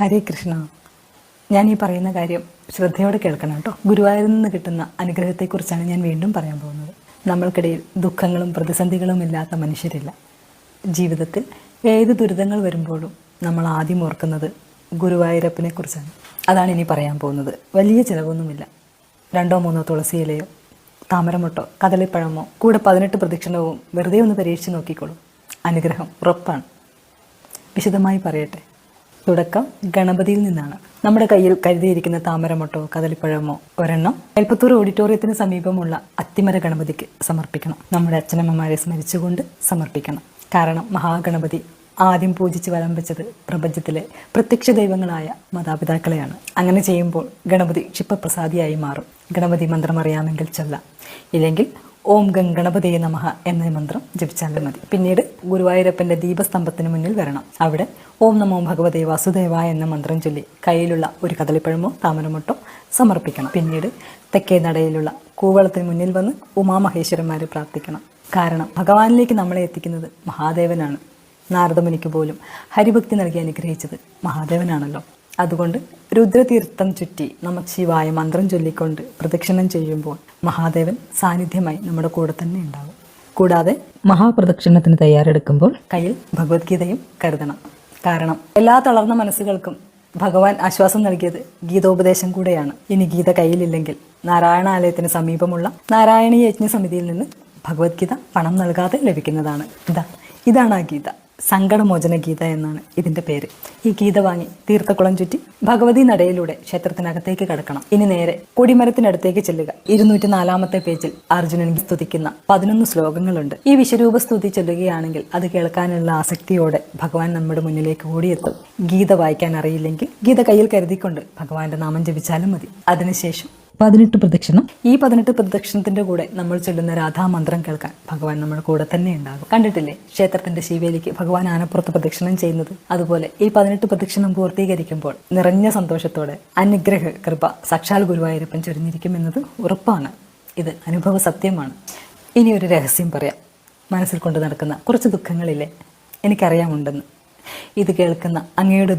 ഹരേ കൃഷ്ണ. ഞാൻ ഈ പറയുന്ന കാര്യം ശ്രദ്ധയോടെ കേൾക്കണം കേട്ടോ. ഗുരുവായൂരിൽ നിന്ന് കിട്ടുന്ന അനുഗ്രഹത്തെക്കുറിച്ചാണ് ഞാൻ വീണ്ടും പറയാൻ പോകുന്നത്. നമ്മൾക്കിടയിൽ ദുഃഖങ്ങളും പ്രതിസന്ധികളും ഇല്ലാത്ത മനുഷ്യരില്ല. ജീവിതത്തിൽ ഏത് ദുരിതങ്ങൾ വരുമ്പോഴും നമ്മൾ ആദ്യം ഓർക്കുന്നത് ഗുരുവായൂരപ്പനെ കുറിച്ചാണ് അതാണ് ഇനി പറയാൻ പോകുന്നത്. വലിയ ചിലവൊന്നുമില്ല. രണ്ടോ മൂന്നോ തുളസി ഇലയോ താമരമുട്ടോ കദളിപ്പഴമോ കൂടെ പതിനെട്ട് പ്രദക്ഷിണവും വെറുതെ ഒന്ന് പരീക്ഷിച്ച് നോക്കിക്കോളൂ. അനുഗ്രഹം ഉറപ്പാണ്. വിശദമായി പറയട്ടെ. തുടക്കം ഗണപതിയിൽ നിന്നാണ്. നമ്മുടെ കയ്യിൽ കരുതിയിരിക്കുന്ന താമരമൊട്ടോ കദളിപ്പഴമോ ഒരെണ്ണം എൽപ്പത്തൂർ ഓഡിറ്റോറിയത്തിന് സമീപമുള്ള അത്തിമര ഗണപതിക്ക് സമർപ്പിക്കണം. നമ്മുടെ അച്ഛനമ്മമാരെ സ്മരിച്ചുകൊണ്ട് സമർപ്പിക്കണം. കാരണം മഹാഗണപതി ആദ്യം പൂജിച്ച് വലം പ്രപഞ്ചത്തിലെ പ്രത്യക്ഷ ദൈവങ്ങളായ മാതാപിതാക്കളെയാണ്. അങ്ങനെ ചെയ്യുമ്പോൾ ഗണപതി ക്ഷിപ്രപ്രസാദിയായി മാറും. ഗണപതി മന്ത്രമറിയാമെങ്കിൽ ചൊല്ലാം. ഇല്ലെങ്കിൽ ഓം ഗംഗ ഗണപതിയെ നമഃ എന്ന മന്ത്രം ജപിച്ചാലും മതി. പിന്നീട് ഗുരുവായൂരപ്പന്റെ ദീപസ്തംഭത്തിന് മുന്നിൽ വരണം. അവിടെ ഓം നമോ ഭഗവതേ വാസുദേവ എന്ന മന്ത്രം ചൊല്ലി കയ്യിലുള്ള ഒരു കദളിപ്പഴമോ താമരമൊട്ടോ സമർപ്പിക്കണം. പിന്നീട് തെക്കേ നടയിലുള്ള കൂവളത്തിന് മുന്നിൽ വന്ന് ഉമാമഹേശ്വരന്മാരെ പ്രാർത്ഥിക്കണം. കാരണം ഭഗവാനിലേക്ക് നമ്മളെ എത്തിക്കുന്നത് മഹാദേവനാണ്. നാരദമുനിക്ക് പോലും ഹരിഭക്തി നൽകി അനുഗ്രഹിച്ചത് മഹാദേവനാണല്ലോ. അതുകൊണ്ട് രുദ്രതീർത്ഥം ചുറ്റി നമുക്ക് ശിവായ മന്ത്രം ചൊല്ലിക്കൊണ്ട് പ്രദക്ഷിണം ചെയ്യുമ്പോൾ മഹാദേവൻ സാന്നിധ്യമായി നമ്മുടെ കൂടെ തന്നെ ഉണ്ടാകും കൂടാതെ മഹാപ്രദക്ഷിണത്തിന് തയ്യാറെടുക്കുമ്പോൾ കയ്യിൽ ഭഗവത്ഗീതയും കരുതണം. കാരണം എല്ലാ തളർന്ന മനസ്സുകൾക്കും ഭഗവാൻ ആശ്വാസം നൽകിയത് ഗീതോപദേശം കൂടെയാണ്. ഇനി ഗീത കയ്യിലില്ലെങ്കിൽ നാരായണാലയത്തിന് സമീപമുള്ള നാരായണീയ യജ്ഞസമിതിയിൽ നിന്ന് ഭഗവത്ഗീത പണം നൽകാതെ ലഭിക്കുന്നതാണ്. ഇതാ ഇതാണ് ആ ഗീത. സങ്കടമോചന ഗീത എന്നാണ് ഇതിന്റെ പേര്. ഈ ഗീത വാങ്ങി തീർത്ഥക്കുളം ചുറ്റി ഭഗവതി നടയിലൂടെ ക്ഷേത്രത്തിനകത്തേക്ക് കടക്കണം. ഇനി നേരെ കൊടിമരത്തിനടുത്തേക്ക് ചെല്ലുക. ഇരുന്നൂറ്റി നാലാമത്തെ പേജിൽ അർജുനൻ സ്തുതിക്കുന്ന പതിനൊന്ന് ശ്ലോകങ്ങളുണ്ട്. ഈ വിശ്വരൂപ സ്തുതി ചെല്ലുകയാണെങ്കിൽ അത് കേൾക്കാനുള്ള ആസക്തിയോടെ ഭഗവാൻ നമ്മുടെ മുന്നിലേക്ക് ഓടിയെത്തും. ഗീത വായിക്കാൻ അറിയില്ലെങ്കിൽ ഗീത കയ്യിൽ കരുതിക്കൊണ്ട് ഭഗവാന്റെ നാമം ജപിച്ചാലും മതി. അതിനുശേഷം പതിനെട്ട് പ്രദക്ഷിണം. ഈ പതിനെട്ട് പ്രദക്ഷിണത്തിന്റെ കൂടെ നമ്മൾ ചൊല്ലുന്ന രാധാമന്ത്രം കേൾക്കാൻ ഭഗവാൻ നമ്മുടെ കൂടെ തന്നെ ഉണ്ടാകും. കണ്ടിട്ടില്ലേ? ക്ഷേത്രത്തിന്റെ ശിവേലിക്ക് ഭഗവാൻ ആനപ്പുറത്ത് പ്രദക്ഷിണം ചെയ്യുന്നത്. അതുപോലെ ഈ പതിനെട്ട് പ്രദക്ഷിണം പൂർത്തീകരിക്കുമ്പോൾ നിറഞ്ഞ സന്തോഷത്തോടെ അനുഗ്രഹ കൃപ സാക്ഷാൽ ഗുരുവായൂരപ്പൻ ചൊരിഞ്ഞിരിക്കുമെന്നത് ഉറപ്പാണ്. ഇത് അനുഭവ സത്യമാണ്. ഇനി ഒരു രഹസ്യം പറയാം. മനസ്സിൽ കൊണ്ട് നടക്കുന്ന കുറച്ച് ദുഃഖങ്ങളില്ലേ? എനിക്കറിയാമുണ്ടെന്ന്. ഇത് കേൾക്കുന്ന അങ്ങയുടെ